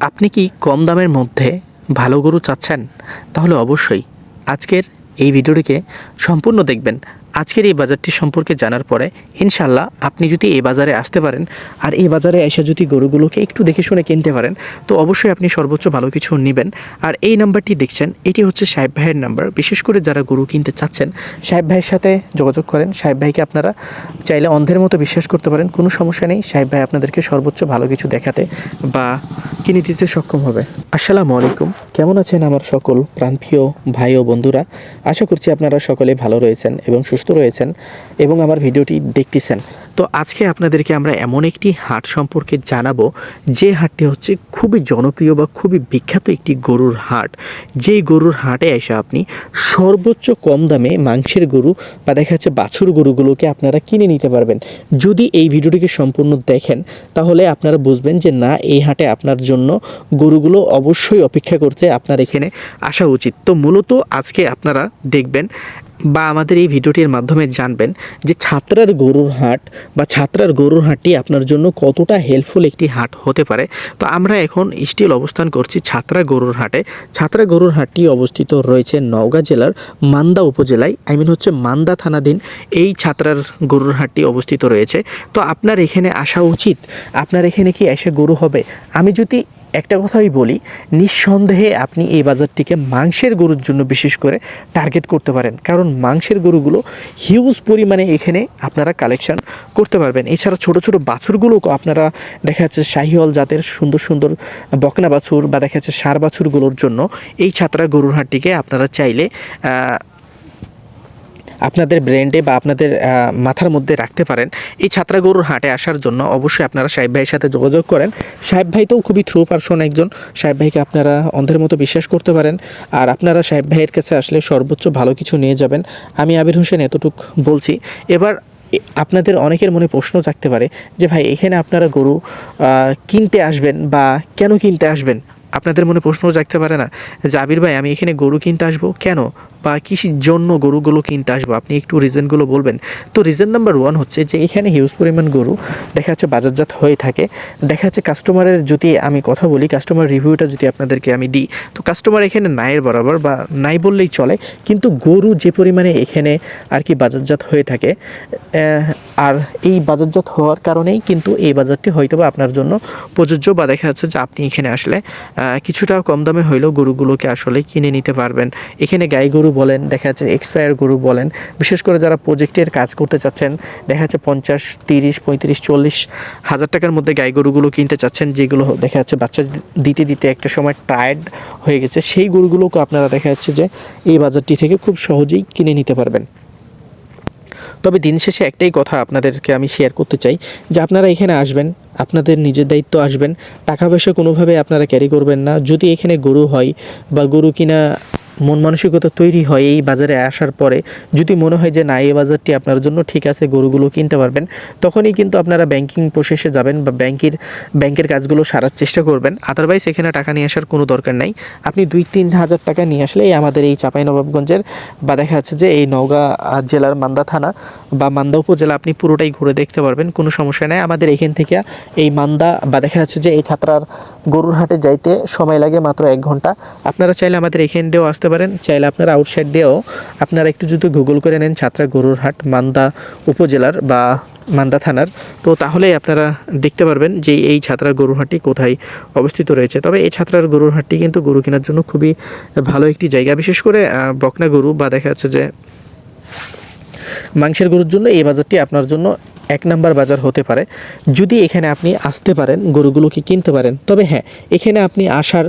আপনি কি কম দামের মধ্যে ভালো গরু চাচ্ছেন? তাহলে অবশ্যই আজকের এই ভিডিওটিকে সম্পূর্ণ দেখবেন। আজকের এই বাজারটি সম্পর্কে জানার পরে ইনশাল্লাহ আপনি যদি এই বাজারে আসতে পারেন আর এই বাজারে এসে যদি গরুগুলোকে একটু দেখে শুনে কিনতে পারেন, তো অবশ্যই আপনি সর্বোচ্চ ভালো কিছু নেবেন। আর এই নাম্বারটি দেখছেন, এটি হচ্ছে সাহেব ভাইয়ের নাম্বার। বিশেষ করে যারা গরু কিনতে চাচ্ছেন, সাহেব ভাইয়ের সাথে যোগাযোগ করেন। সাহেব ভাইকে আপনারা চাইলে অন্ধের মতো বিশ্বাস করতে পারেন, কোনো সমস্যা নেই। সাহেব ভাই আপনাদেরকে সর্বোচ্চ ভালো কিছু দেখাতে বা কিনে দিতে সক্ষম হবে। আসসালামু আলাইকুম। কেমন আছেন আমার সকল প্রাণপ্রিয় ভাই ও বন্ধুরা? আশা করছি আপনারা সকলে ভালো রয়েছেন এবং সুস্থ রয়েছেন এবং আমার ভিডিওটি দেখতেছেন। তো আজকে আপনাদেরকে আমরা এমন একটি হাট সম্পর্কে জানাব, যে হাটটি হচ্ছে খুবই জনপ্রিয় বা খুবই বিখ্যাত একটি গরুর হাট। যেই গরুর হাটে এসে আপনি সর্বোচ্চ কম দামে মাংসের গরু বা দেখা যাচ্ছে বাছুর গরুগুলোকে আপনারা কিনে নিতে পারবেন। যদি এই ভিডিওটিকে সম্পূর্ণ দেখেন, তাহলে আপনারা বুঝবেন যে না, এই হাটে আপনার জন্য গরুগুলো অবশ্যই অপেক্ষা করছে আপনার এখানে আসা উচিত। তো মূলত আজকে আপনারা দেখবেন বা আমাদের এই ভিডিওটির মাধ্যমে জানবেন যে ছাত্রার গরুর হাট বা ছাত্রার গরুর হাটটি আপনার জন্য কতটা হেল্পফুল একটি হাট হতে পারে? তো আমরা এখন স্টিল অবস্থান করছি ছাত্রা গরুর হাটে। ছাত্রা গরুর হাটটি অবস্থিত রয়েছে নওগাঁ জেলার মান্দা উপজেলায় আই মিন হচ্ছে মান্দা থানাধীন। এই ছাত্রার গরুর হাটটি অবস্থিত রয়েছে। তো আপনার এখানে আসা উচিত। আপনার এখানে কি এসে গরু হবে? আমি যদি একটা কথাই বলি, নিঃসন্দেহে আপনি এই বাজারটিকে মাংসের গরুর জন্য বিশেষ করে টার্গেট করতে পারেন। কারণ মাংসের গরুগুলো হিউজ পরিমাণে এখানে আপনারা কালেকশন করতে পারবেন। এছাড়া ছোট ছোট বাছুরগুলো আপনারা দেখা যাচ্ছে শাহিওয়াল জাতের সুন্দর সুন্দর বকনা বাছুর বা দেখা যাচ্ছে সার বাছুরগুলোর জন্য এই ছাত্রা গরুর হাটটিকে আপনারা চাইলে আপনাদের ব্র্যান্ডে বা আপনাদের মাথার মধ্যে রাখতে পারেন। এই ছাত্রা গরুর হাটে আসার জন্য অবশ্যই আপনারা সাহেব ভাইয়ের সাথে যোগাযোগ করেন। সাহেব ভাই তো খুবই থ্রু পার্সন একজন। সাহেব ভাইকে আপনারা অন্ধের মতো বিশ্বাস করতে পারেন। আর আপনারা সাহেব ভাইয়ের কাছে আসলে সর্বোচ্চ ভালো কিছু নিয়ে যাবেন। আমি আবির হোসেন এতটুক বলছি। এবার আপনাদের অনেকের মনে প্রশ্ন থাকতে পারে যে, ভাই, এখানে আপনারা গরু কিনতে আসবেন বা কেন কিনতে আসবেন? আপনাদের মনে প্রশ্ন জাগতে পারে না। জাবির ভাই, আমি এখানে গরু কিনতে আসব? কেন? বা কৃষির জন্য গরুগুলো কিনতে আসব? আপনি একটু রিজনগুলো বলবেন। তো রিজন নাম্বার ওয়ান হচ্ছে যে, এখানে হিউজ পরিমাণ গরু দেখা যাচ্ছে বাজারজাত হয়ে থাকে। দেখা যাচ্ছে কাস্টমারের যদি আমি কথা বলি কাস্টমার রিভিউটা যদি আপনাদেরকে আমি দিই, তো কাস্টমার এখানে নাইয়ের বরাবর বা নাই বললেই চলে। কিন্তু গরু যে পরিমাণে এখানে আর কি বাজারজাত হয়ে থাকে আর এই বাজারজাত হওয়ার কারণেই কিন্তু এই বাজারটি হয়তো বা আপনার জন্য প্রযোজ্য বা দেখা যাচ্ছে যে আপনি এখানে আসলে কিছুটা কম দামে হইলেও গরুগুলোকে আসলে কিনে নিতে পারবেন। এখানে গাই গরু বলেন, দেখা যাচ্ছে এক্সপায়ার গরু বলেন, বিশেষ করে যারা প্রজেক্টের কাজ করতে চাচ্ছেন, দেখা যাচ্ছে পঞ্চাশ, তিরিশ, পঁয়ত্রিশ, চল্লিশ হাজার টাকার মধ্যে গাই গরুগুলো কিনতে চাচ্ছেন, যেগুলো দেখা যাচ্ছে বাচ্চা দিতে দিতে একটা সময় টায়ার্ড হয়ে গেছে, সেই গরুগুলোকে আপনারা দেখা যাচ্ছে যে এই বাজারটি থেকে খুব সহজেই কিনে নিতে পারবেন। তবে দিন শেষে একটাই কথা আপনাদেরকে আমি শেয়ার করতে চাই যে আপনারা এখানে আসবেন, আপনাদের নিজের দায়িত্ব আসবেন, টাকা পয়সা কোনোভাবে আপনারা ক্যারি করবেন না। যদি এখানে গরু হয় বা গরু কিনা মন মানসিকতা তৈরি হয় এই বাজারে আসার পরে। যদি মনে হয় যে না, এই বাজারটি আপনার জন্য ঠিক আছে, গরুগুলো কিনতে পারবেন, তখনই কিন্তু আপনারা ব্যাংকিং প্রসেসে যাবেন বা ব্যাংকের ব্যাংকের কাজগুলো সারার চেষ্টা করবেন। আদারওয়াইজ এখানে টাকা নিয়ে আসার কোনো দরকার নাই। আপনি দুই তিন হাজার টাকা নিয়ে আসলে এই আমাদের এই চাঁপাইনবাবগঞ্জের বা দেখা যাচ্ছে যে এই নওগাঁ জেলার মান্দা থানা বা মান্দা উপজেলা আপনি পুরোটাই ঘুরে দেখতে পারবেন, কোনো সমস্যা নেই। আমাদের এখান থেকে এই মান্দা বা দেখা যাচ্ছে যে এই ছাত্রার গরুর হাটে যাইতে সময় লাগে মাত্র এক ঘণ্টা। আপনারা চাইলে আমাদের এখান দিয়েও আসতে পারেন, চাইলে আপনারা আউটসাইড দিয়েও আপনারা একটু যদি গুগল করে নেন ছাত্রা গরুর হাট মান্দা উপজেলার বা মান্দা থানার, তো তাহলেই আপনারা দেখতে পারবেন যে এই ছাত্রার গরুরহাটটি কোথায় অবস্থিত রয়েছে। তবে এই ছাত্রার গরুরহাটটি কিন্তু গরু কেনার জন্য খুবই ভালো একটি জায়গা। বিশেষ করে বকনা গরু বা দেখা যাচ্ছে যে মাংসের গরুর জন্য এই বাজারটি আপনার জন্য এক নাম্বার বাজার হতে পারে। যদি এখানে আপনি আসতে পারেন গরুগুলোকে কিনতে পারেন? তবে হ্যাঁ এখানে আপনি আসার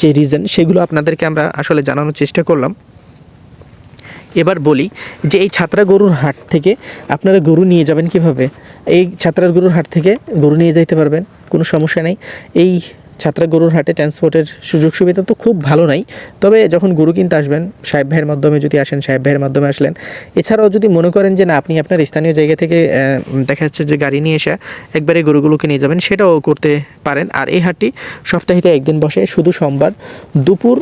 যে রিজন সেগুলো আপনাদেরকে আমরা আসলে জানানোর চেষ্টা করলাম। এবার বলি যে এই ছাত্রা গরুর হাট থেকে আপনারা গরু নিয়ে যাবেন কীভাবে? এই ছাত্রার গরুর হাট থেকে গরু নিয়ে যাইতে পারবেন, কোনো সমস্যা নেই। এই ছাত্রা গরুর হাটে ট্রান্সপোর্টের সুযোগ সুবিধা তো খুব ভালো নাই। তবে যখন গরু কিনতে আসবেন, সাহেব ভাইয়ের মাধ্যমে যদি আসেন, সাহেব ভাইয়ের মাধ্যমে আসলেন, এছাড়াও যদি মনে করেন যে না, আপনি আপনার স্থানীয় জায়গা থেকে দেখা যাচ্ছে যে গাড়ি নিয়ে এসে একবারে গরুগুলোকে নিয়ে যাবেন, সেটাও করতে পারেন। আর এই হাটটি সপ্তাহিতে একদিন বসে, শুধু সোমবার দুপুর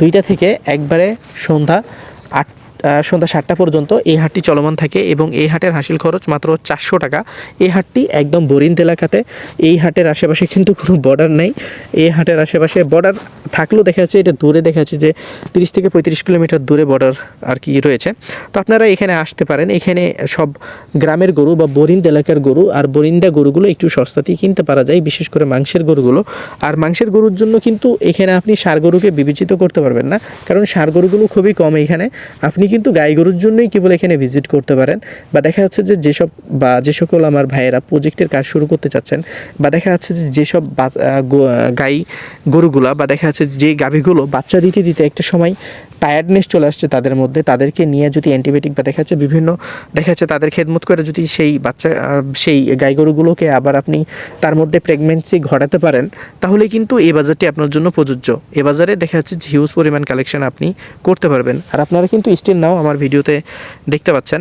দুইটা থেকে একবারে সন্ধ্যা আট সন্ধ্যা সাতটা পর্যন্ত এই হাটটি চলমান থাকে এবং এই হাটের হাসিল খরচ মাত্র চারশো টাকা। এই হাটটি একদম বরিন্দ এলাকাতে। এই হাটের আশেপাশে কিন্তু কোনো বর্ডার নেই। এই হাটের আশেপাশে বর্ডার থাকলেও দেখা যাচ্ছে এটা দূরে দেখা যাচ্ছে যে তিরিশ থেকে পঁয়ত্রিশ কিলোমিটার দূরে বর্ডার আর কি রয়েছে। তো আপনারা এখানে আসতে পারেন। এখানে সব গ্রামের গরু বা বরিন্দ এলাকার গরু আর বরিন্দা গরুগুলো একটু সস্তাতেই কিনতে পারা যায়, বিশেষ করে মাংসের গরুগুলো। আর মাংসের গরুর জন্য কিন্তু এখানে আপনি সার গরুকে বিবেচিত করতে পারবেন না। কারণ সার গরুগুলো খুবই কম এখানে। আপনি কিন্তু গাই গরুর জন্যই কেবল এখানে ভিজিট করতে পারেন বা দেখা যাচ্ছে যে যেসব বা যে সকল আমার ভাইয়েরা প্রজেক্টের কাজ শুরু করতে চাচ্ছেন বা দেখা যাচ্ছে যে যেসব গাই গরুগুলা বা দেখা যাচ্ছে যে গাভীগুলো বাচ্চা দিতে দিতে একটা সময় টায়ার্ডনেস চলে আসছে তাদের মধ্যে, তাদেরকে নিয়ে যদি অ্যান্টিবায়োটিক বা দেখা যাচ্ছে বিভিন্ন, দেখা যাচ্ছে তাদের খেদমত করে যদি সেই বাচ্চা সেই গাই গরুগুলোকে আবার আপনি তার মধ্যে প্রেগনেন্সি ঘটাতে পারেন, তাহলে কিন্তু এই বাজারটি আপনার জন্য প্রযোজ্য। এ বাজারে দেখা যাচ্ছে হিউজ পরিমাণ কালেকশন আপনি করতে পারবেন। আর আপনারা কিন্তু স্টিল নাও আমার ভিডিওতে দেখতে পাচ্ছেন।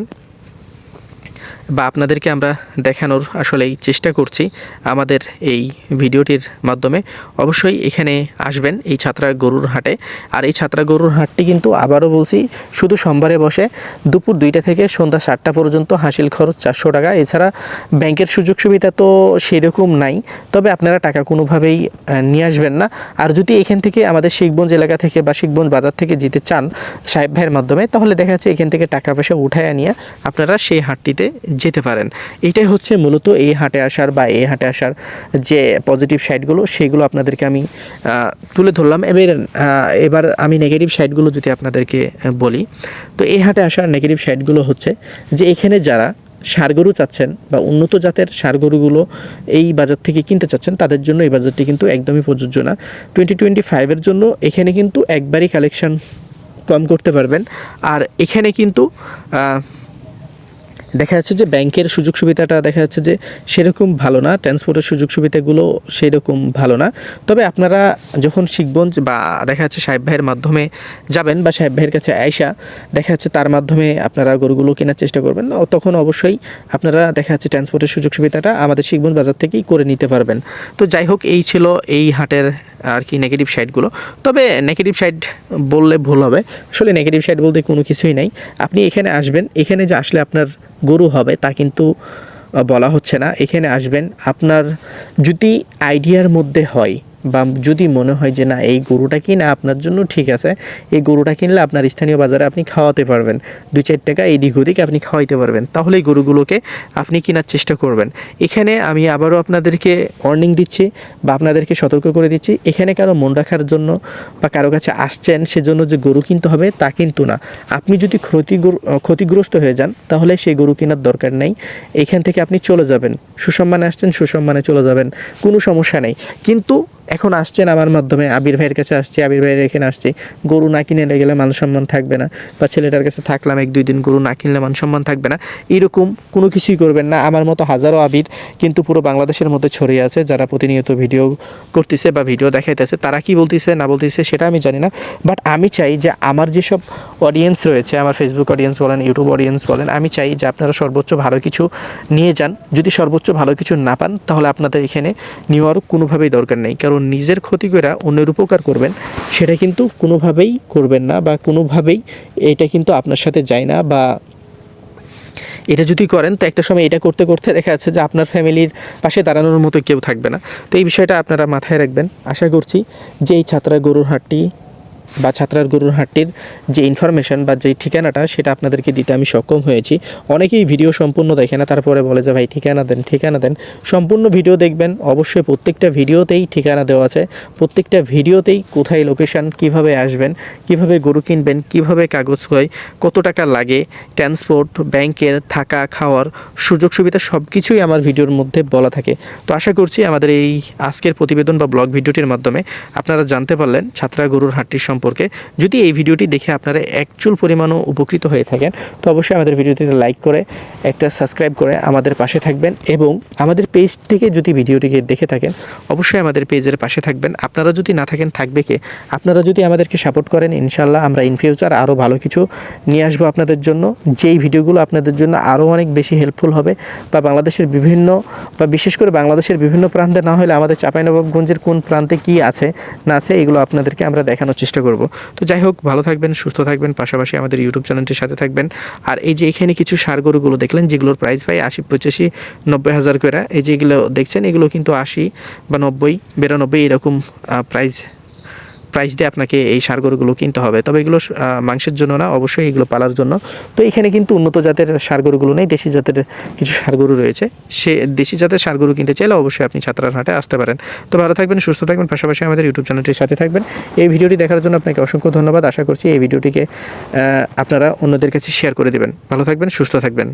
বা আপনাদেরকে আমরা দেখানোর আসলেই চেষ্টা করছি আমাদের এই ভিডিওটির মাধ্যমে। অবশ্যই এখানে আসবেন এই ছাত্রা গরুর হাটে। আর এই ছাত্রা গরুর হাটটি কিন্তু আবারও বলছি, শুধু সোমবারে বসে দুপুর দুইটা থেকে সন্ধ্যা সাতটা পর্যন্ত হাসিল খরচ চারশো টাকা। এছাড়া ব্যাংকের সুযোগ সুবিধা তো সেরকম নাই, তবে আপনারা টাকা কোনোভাবেই নিয়ে আসবেন না। আর যদি এখান থেকে আমাদের শিখগঞ্জ এলাকা থেকে বা শিখগঞ্জ বাজার থেকে যেতে চান সাহেব ভাইয়ের মাধ্যমে, তাহলে দেখা যাচ্ছে এখান থেকে টাকা পয়সা উঠায় নিয়ে আপনারা সেই হাটটিতে যেতে পারেন। এটাই হচ্ছে মূলত এই হাটে আসার বা এই হাটে আসার যে পজিটিভ সাইডগুলো সেগুলো আপনাদেরকে আমি তুলে ধরলাম। এবার এবার আমি নেগেটিভ সাইডগুলো যদি আপনাদেরকে বলি, তো এই হাটে আসার নেগেটিভ সাইডগুলো হচ্ছে যে এখানে যারা গরু চাচ্ছেন বা উন্নত জাতের গরুগুলো এই বাজার থেকে কিনতে চাচ্ছেন, তাদের জন্য এই বাজারটি কিন্তু একদমই প্রযোজ্য না। টোয়েন্টি টোয়েন্টি ফাইভের জন্য এখানে কিন্তু একবারই কালেকশন কম করতে পারবেন। আর এখানে কিন্তু দেখা যাচ্ছে যে ব্যাংকের সুযোগ সুবিধাটা দেখা যাচ্ছে যে সেরকম ভালো না ট্রান্সপোর্টের সুযোগ সুবিধাগুলো সেরকম ভালো না। তবে আপনারা যখন শিখগঞ্জ বা দেখা যাচ্ছে সাহেব ভাইয়ের মাধ্যমে যাবেন বা সাহেব ভাইয়ের কাছে আয়সা দেখা যাচ্ছে তার মাধ্যমে আপনারা গরুগুলো কেনার চেষ্টা করবেন তখন অবশ্যই আপনারা দেখা যাচ্ছে ট্রান্সপোর্টের সুযোগ সুবিধাটা আমাদের শিখগঞ্জ বাজার থেকেই করে নিতে পারবেন। তো যাই হোক, এই ছিল এই হাটের আর কি নেগেটিভ সাইডগুলো তবে নেগেটিভ সাইড বললে ভুল হবে। আসলে নেগেটিভ সাইড বলতে কোনো কিছুই নাই। আপনি এখানে আসবেন, এখানে যে আসলে আপনার গরু হবে তা কিন্তু বলা হচ্ছে না। এখানে আসবেন আপনার যদি আইডিয়ার মধ্যে হয় বা যদি মনে হয় যে না, এই গরুটা কিনা আপনার জন্য ঠিক আছে, এই গরুটা কিনলে আপনার স্থানীয় বাজারে আপনি খাওয়াতে পারবেন। দুই চার টাকা এই দিক ওদিক আপনি খাওয়াইতে পারবেন। তাহলে এই গরুগুলোকে আপনি কেনার চেষ্টা করবেন। এখানে আমি আবারও আপনাদেরকে ওয়ার্নিং দিচ্ছি বা আপনাদেরকে সতর্ক করে দিচ্ছি, এখানে কারও মন রাখার জন্য বা কারও কাছে আসছেন সেজন্য যে গরু কিনতে হবে তা কিন্তু না। আপনি যদি ক্ষতিগ্র- ক্ষতিগ্রস্ত হয়ে যান, তাহলে সেই গরু কেনার দরকার নেই। এখান থেকে আপনি চলে যাবেন। সুসম্মানে আসছেন, সুসম্মানে চলে যাবেন। কোনো সমস্যা নেই। কিন্তু এখন আসছেন আমার মাধ্যমে, আবির ভাইয়ের কাছে আসছি, আবির ভাইয়ের এখানে আসছি। গরু না কিনে গেলে মান সম্মান থাকবে না। বা ছেলেটার কাছে থাকলাম এক দুই দিন, গরু না কিনলে মান সম্মান থাকবে না। এরকম কোনো কিছুই করবেন না। আমার মতো হাজারো আবির কিন্তু পুরো বাংলাদেশের মধ্যে ছড়িয়ে আছে, যারা প্রতিনিয়ত ভিডিও করতেছে বা ভিডিও দেখাইতেছে, তারা কি বলতেছে, না বলতেছে সেটা আমি জানি না। বাট আমি চাই যে আমার যেসব অডিয়েন্স রয়েছে, আমার ফেসবুক অডিয়েন্স বলেন ইউটিউব অডিয়েন্স বলেন, আমি চাই যে আপনারা সর্বোচ্চ ভালো কিছু নিয়ে যান। যদি সর্বোচ্চ ভালো কিছু না পান, তাহলে আপনাদের এখানে নেওয়ার কোনোভাবেই দরকার নেই। কারণ নিজের ক্ষতি করে অন্যের উপকার করবেন, সেটা কিন্তু কোনোভাবেই করবেন না বা কোনোভাবেই এটা কিন্তু আপনার সাথে যায় না বা এটা যদি করেন, তো একটা সময় এটা করতে করতে দেখা যাচ্ছে যে আপনার ফ্যামিলির পাশে দাঁড়ানোর মতো কেউ থাকবে না। তো এই বিষয়টা আপনারা মাথায় রাখবেন। আশা করছি যে এই ছাত্রা গরুর হাটটি বা ছাত্রার গরুর হাটটির যে ইনফরমেশন বা যে ঠিকানাটা, সেটা আপনাদেরকে দিতে আমি সক্ষম হয়েছি। অনেকেই ভিডিও সম্পূর্ণ দেখে না, তারপরে বলে যে, ভাই, ঠিকানা দেন ঠিকানা দেন। সম্পূর্ণ ভিডিও দেখবেন, অবশ্যই প্রত্যেকটা ভিডিওতেই ঠিকানা দেওয়া আছে। প্রত্যেকটা ভিডিওতেই কোথায় লোকেশন কীভাবে আসবেন, কীভাবে গরু কিনবেন, কীভাবে কাগজ হয়, কত টাকা লাগে ট্রান্সপোর্ট ব্যাংকের থাকা, খাওয়ার সুযোগ সুবিধা সব কিছুই আমার ভিডিওর মধ্যে বলা থাকে। তো আশা করছি আমাদের এই আজকের প্রতিবেদন বা ব্লগ ভিডিওটির মাধ্যমে আপনারা জানতে পারলেন ছাত্রা গরুর হাটটির সম্পর্কে যদি এই ভিডিওটি দেখে আপনারা একচুল পরিমাণও উপকৃত হয়ে থাকেন, তো অবশ্যই আমাদের ভিডিওটিতে লাইক করে, একটা সাবস্ক্রাইব করে আমাদের পাশে থাকবেন এবং আমাদের পেজ থেকে যদি ভিডিওটিকে দেখে থাকেন, অবশ্যই আমাদের পেজের পাশে থাকবেন। আপনারা যদি না থাকেন, থাকবে কে? আপনারা যদি আমাদেরকে সাপোর্ট করেন ইনশাল্লাহ আমরা ইন ফিউচার আরও ভালো কিছু নিয়ে আসব আপনাদের জন্য। যেই ভিডিওগুলো আপনাদের জন্য আরও অনেক বেশি হেল্পফুল হবে বা বাংলাদেশের বিভিন্ন বা বিশেষ করে বাংলাদেশের বিভিন্ন প্রান্তে না হলে আমাদের চাঁপাইনবাবগঞ্জের কোন প্রান্তে কি আছে, না আছে, এগুলো আপনাদেরকে আমরা দেখানোর চেষ্টা করব। করব। তো যাই হোক, ভালো থাকবেন, সুস্থ থাকবেন, পাশাপাশি আমাদের ইউটিউব চ্যানেলটির সাথে থাকবেন। আর এই যে এখানে কিছু সার গরুগুলো দেখলেন, যেগুলোর প্রাইস ভাই আশি, পঁচাশি, নব্বই হাজার করে, এই যেগুলো দেখছেন, এগুলো কিন্তু আশি বা নব্বই, বিরানব্বই এরকম প্রাইস প্রাইস দিয়ে আপনাকে এই সার গরুগুলো কিনতে হবে। তবে এগুলো মাংসের জন্য না, অবশ্যই এগুলো পালার জন্য। তো এখানে কিন্তু উন্নত জাতের সার গরুগুলো নেই, দেশি জাতের কিছু সার গরু রয়েছে। সে, দেশি জাতের সার গরু কিনতে চাইলে অবশ্যই আপনি ছাত্রার হাটে আসতে পারেন। তো ভালো থাকবেন, সুস্থ থাকবেন, পাশাপাশি আমাদের ইউটিউব চ্যানেলটির সাথে থাকবেন। এই ভিডিওটি দেখার জন্য আপনাকে অসংখ্য ধন্যবাদ। আশা করছি এই ভিডিওটিকে আপনারা অন্যদের কাছে শেয়ার করে দেবেন। ভালো থাকবেন, সুস্থ থাকবেন।